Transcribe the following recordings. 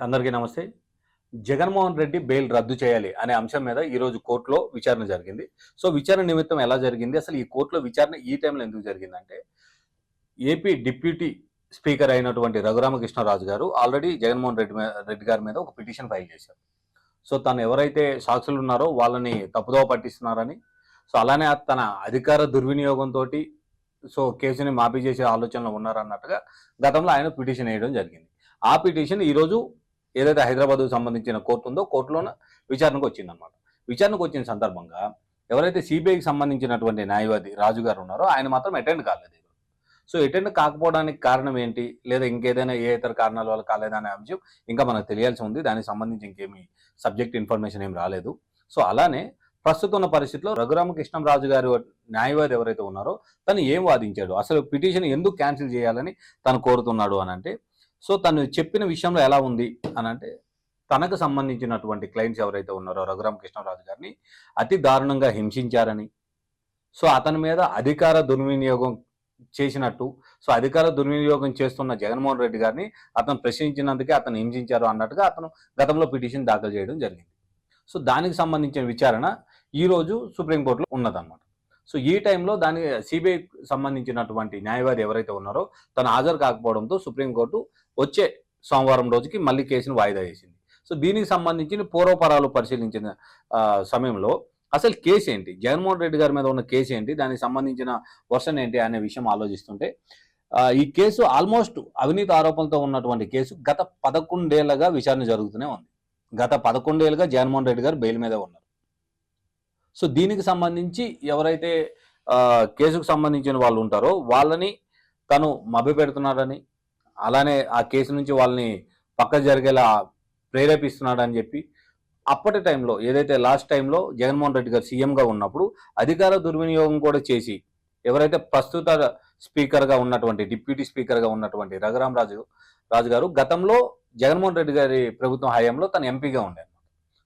అందరికీ నమస్తే. జగన్మోహన్ రెడ్డి బెయిల్ రద్దు చేయాలి అనే అంశం మీద ఈ రోజు కోర్టులో విచారణ జరిగింది. సో విచారణ నిమిత్తం ఎలా జరిగింది? అసలు ఈ కోర్టులో విచారణ ఈ టైంలో ఎందుకు జరిగిందంటే ఏపీ డిప్యూటీ స్పీకర్ అయినటువంటి రఘురామకృష్ణరాజు గారు ఆల్రెడీ జగన్మోహన్ రెడ్డి రెడ్డి గారి మీద ఒక పిటిషన్ ఫైల్ చేశారు. సో తను ఎవరైతే సాక్షులు ఉన్నారో వాళ్ళని తప్పుదోవ పట్టిస్తున్నారని సో అలానే తన అధికార దుర్వినియోగంతో సో కేసుని మాఫీ చేసే ఆలోచనలో ఉన్నారన్నట్టుగా గతంలో ఆయన పిటిషన్ వేయడం జరిగింది. ఆ పిటిషన్ ఈరోజు ఏదైతే హైదరాబాద్కు సంబంధించిన కోర్టు ఉందో కోర్టులోన విచారణకు వచ్చిందనమాట విచారణకు వచ్చిన సందర్భంగా ఎవరైతే సిబిఐకి సంబంధించినటువంటి న్యాయవాది రాజు గారు ఉన్నారో ఆయన మాత్రం అటెండ్ కాలేదు. సో అటెండ్ కాకపోవడానికి కారణం ఏంటి? లేదా ఇంకేదైనా ఏ ఇతర కారణాల వల్ల కాలేదనే అంశం ఇంకా మనకు తెలియాల్సి ఉంది. దానికి సంబంధించి ఇంకేమీ సబ్జెక్ట్ ఇన్ఫర్మేషన్ ఏం రాలేదు. సో అలానే ప్రస్తుతం ఉన్న పరిస్థితిలో రఘురామకృష్ణంరాజు గారు న్యాయవాది ఎవరైతే ఉన్నారో తను ఏం వాదించాడు? అసలు పిటిషన్ ఎందుకు క్యాన్సిల్ చేయాలని తను కోరుతున్నాడు అని అంటే సో తను చెప్పిన విషయంలో ఎలా ఉంది అని అంటే తనకు సంబంధించినటువంటి క్లయింట్స్ ఎవరైతే ఉన్నారో రఘురామ కృష్ణరాజు గారిని అతి దారుణంగా హింసించారని. సో అతని మీద అధికార దుర్వినియోగం చేసినట్టు సో అధికార దుర్వినియోగం చేస్తున్న జగన్మోహన్ రెడ్డి గారిని అతను ప్రశ్నించినందుకే అతను హింసించారు అన్నట్టుగా అతను గతంలో పిటిషన్ దాఖలు చేయడం జరిగింది. సో దానికి సంబంధించిన విచారణ ఈరోజు సుప్రీంకోర్టులో ఉన్నదన్నమాట. సో ఈ టైంలో దాని సిబిఐ సంబంధించినటువంటి న్యాయవాది ఎవరైతే ఉన్నారో తను హాజరు కాకపోవడంతో సుప్రీంకోర్టు వచ్చే సోమవారం రోజుకి మళ్ళీ కేసును వాయిదా వేసింది. సో దీనికి సంబంధించిన పూర్వపరాలు పరిశీలించిన సమయంలో అసలు కేసు ఏంటి? జగన్మోహన్ రెడ్డి గారి మీద ఉన్న కేసు ఏంటి? దానికి సంబంధించిన వర్షన్ ఏంటి అనే విషయం ఆలోచిస్తుంటే ఈ కేసు ఆల్మోస్ట్ అవినీతి ఆరోపణలతో ఉన్నటువంటి కేసు గత పదకొండేళ్ళగా విచారణ జరుగుతూనే ఉంది. గత పదకొండేళ్ళుగా జగన్మోహన్ రెడ్డి గారు బెయిల్ మీద ఉన్నారు. సో దీనికి సంబంధించి ఎవరైతే కేసుకు సంబంధించిన వాళ్ళు ఉంటారో వాళ్ళని తను మభ్యపెడుతున్నాడని అలానే ఆ కేసు నుంచి వాళ్ళని పక్క జరిగేలా ప్రేరేపిస్తున్నాడని చెప్పి అప్పటి టైంలో ఏదైతే లాస్ట్ టైంలో జగన్మోహన్ రెడ్డి గారు సీఎంగా ఉన్నప్పుడు అధికార దుర్వినియోగం కూడా చేసి ఎవరైతే ప్రస్తుత స్పీకర్గా ఉన్నటువంటి డిప్యూటీ స్పీకర్గా ఉన్నటువంటి రఘురాం రాజు రాజు గారు గతంలో జగన్మోహన్ రెడ్డి గారి ప్రభుత్వం హయాంలో తను ఎంపీగా ఉండే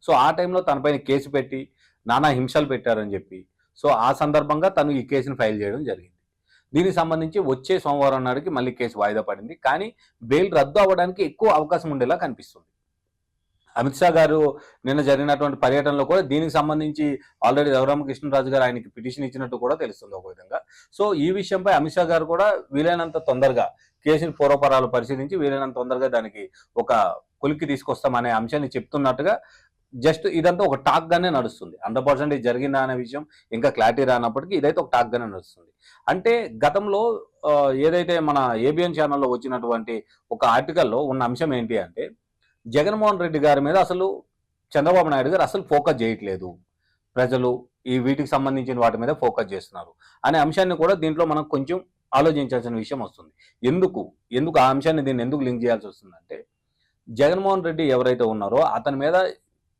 సో ఆ టైంలో తనపైన కేసు పెట్టి నానా హింసలు పెట్టారని చెప్పి. సో ఆ సందర్భంగా తను ఈ కేసును ఫైల్ చేయడం జరిగింది. దీనికి సంబంధించి వచ్చే సోమవారం నాడుకి మళ్ళీ కేసు వాయిదా పడింది. కానీ బెయిల్ రద్దు అవ్వడానికి ఎక్కువ అవకాశం ఉండేలా కనిపిస్తుంది. అమిత్ షా గారు నిన్న జరిగినటువంటి పర్యటనలో కూడా దీనికి సంబంధించి ఆల్రెడీ రఘురామకృష్ణరాజు గారు ఆయనకి పిటిషన్ ఇచ్చినట్టు కూడా తెలుస్తుంది ఒక విధంగా. సో ఈ విషయంపై అమిత్ షా గారు కూడా వీలైనంత తొందరగా కేసుని పూర్వపరాలు పరిశీలించి వీలైనంత తొందరగా దానికి ఒక కొలిక్కి తీసుకొస్తామనే అంశాన్ని చెప్తున్నట్టుగా జస్ట్ ఇదంతా ఒక టాక్ గానే నడుస్తుంది. హండ్రెడ్ పర్సెంట్ ఇది జరిగిందా అనే విషయం ఇంకా క్లారిటీ రానప్పటికీ ఇదైతే ఒక టాక్ గానే నడుస్తుంది. అంటే గతంలో ఏదైతే మన ఏబిఎన్ ఛానల్లో వచ్చినటువంటి ఒక ఆర్టికల్లో ఉన్న అంశం ఏంటి అంటే జగన్మోహన్ రెడ్డి గారి మీద అసలు చంద్రబాబు నాయుడు గారు అసలు ఫోకస్ చేయట్లేదు. ప్రజలు ఈ వీటికి సంబంధించిన వాటి మీద ఫోకస్ చేస్తున్నారు. అనే అంశాన్ని కూడా దీంట్లో మనం కొంచెం ఆలోచించాల్సిన విషయం వస్తుంది. ఎందుకు? ఎందుకు ఆ అంశాన్ని దీన్ని ఎందుకు లింక్ చేయాల్సి వస్తుందంటే జగన్మోహన్ రెడ్డి ఎవరైతే ఉన్నారో అతని మీద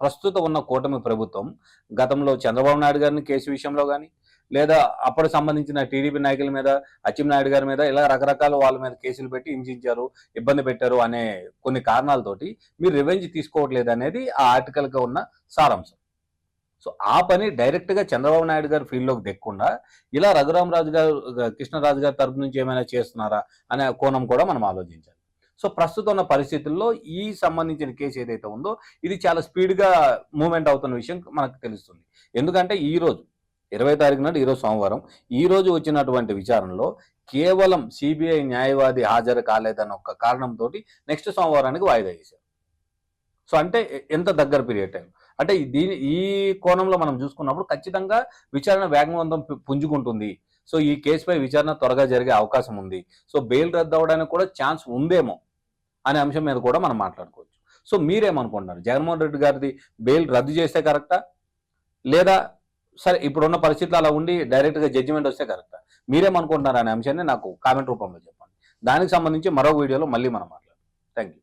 ప్రస్తుతం ఉన్న కూటమి ప్రభుత్వం గతంలో చంద్రబాబు నాయుడు గారిని కేసు విషయంలో కానీ లేదా అప్పుడు సంబంధించిన టీడీపీ నాయకుల మీద అచ్చెన్నాయుడు గారి మీద ఇలా రకరకాల వాళ్ళ మీద కేసులు పెట్టి హింసించారు ఇబ్బంది పెట్టారు అనే కొన్ని కారణాలతోటి మీరు రివెంజ్ తీసుకోవట్లేదు అనేది ఆ ఆర్టికల్గా ఉన్న సారాంశం. సో ఆ పని డైరెక్ట్గా చంద్రబాబు నాయుడు గారి ఫీల్డ్లోకి లోకి ఇలా రఘురామరాజు గారు కృష్ణరాజు గారి తరపు నుంచి ఏమైనా చేస్తున్నారా అనే కోణం కూడా మనం ఆలోచించాలి. సో ప్రస్తుతం ఉన్న పరిస్థితుల్లో ఈ సంబంధించిన కేసు ఏదైతే ఉందో ఇది చాలా స్పీడ్గా మూవ్మెంట్ అవుతున్న విషయం మనకు తెలుస్తుంది. ఎందుకంటే ఈ రోజు ఇరవై తారీఖు నాడు ఈరోజు సోమవారం ఈ రోజు వచ్చినటువంటి విచారణలో కేవలం సిబిఐ న్యాయవాది హాజరు కాలేదన్న ఒక కారణంతో నెక్స్ట్ సోమవారానికి వాయిదా చేశారు సో అంటే ఎంత దగ్గర పీరియడ్ టైం? అంటే దీని ఈ కోణంలో మనం చూసుకున్నప్పుడు ఖచ్చితంగా విచారణ వేగవంతం పుంజుకుంటుంది. సో ఈ కేసుపై విచారణ త్వరగా జరిగే అవకాశం ఉంది. సో బెయిల్ రద్దు అవడానికి కూడా ఛాన్స్ ఉందేమో? అనే అంశం మీద కూడా మనం మాట్లాడుకోవచ్చు. సో మీరేమనుకుంటున్నారు? జగన్మోహన్ రెడ్డి గారిది బెయిల్ రద్దు చేస్తే కరెక్టా? లేదా సరే ఇప్పుడున్న పరిస్థితులు అలా ఉండి డైరెక్ట్గా జడ్జిమెంట్ వస్తే కరెక్టా? మీరేమనుకుంటున్నారు అనే అంశాన్ని నాకు కామెంట్ రూపంలో చెప్పండి. దానికి సంబంధించి మరో వీడియోలో మళ్ళీ మనం మాట్లాడదాం థ్యాంక్ యూ